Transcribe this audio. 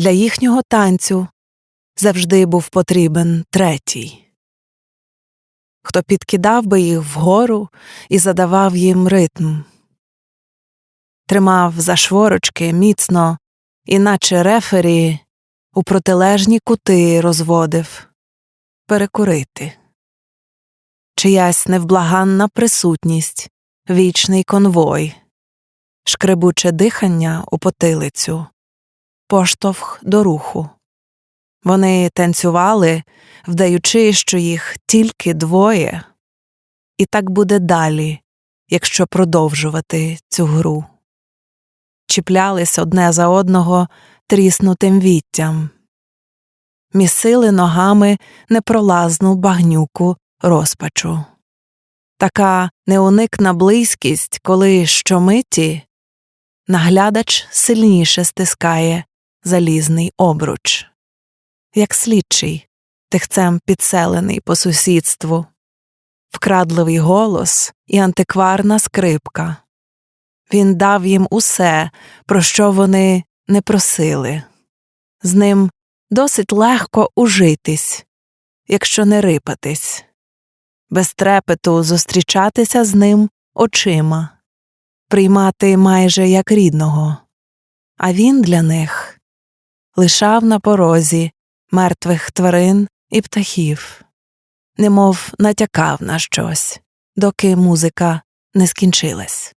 Для їхнього танцю завжди був потрібен третій, хто підкидав би їх вгору і задавав їм ритм, тримав за шворочки міцно, іначе рефері у протилежні кути розводив перекурити. Чиясь невблаганна присутність, вічний конвой, шкребуче дихання у потилицю, поштовх до руху. Вони танцювали, вдаючи, що їх тільки двоє, і так буде далі, якщо продовжувати цю гру. Чіплялись одне за одного тріснутим віттям, місили ногами непролазну багнюку розпачу. Така неуникна близькість, коли щомиті наглядач сильніше стискає залізний обруч, як слідчий, тихцем підселений по сусідству, вкрадливий голос і антикварна скрипка. Він дав їм усе, про що вони не просили. З ним досить легко ужитись, якщо не рипатись, без трепету зустрічатися з ним очима, приймати майже як рідного, а він для них лишав на порозі мертвих тварин і птахів, немов натякав на щось, доки музика не скінчилась.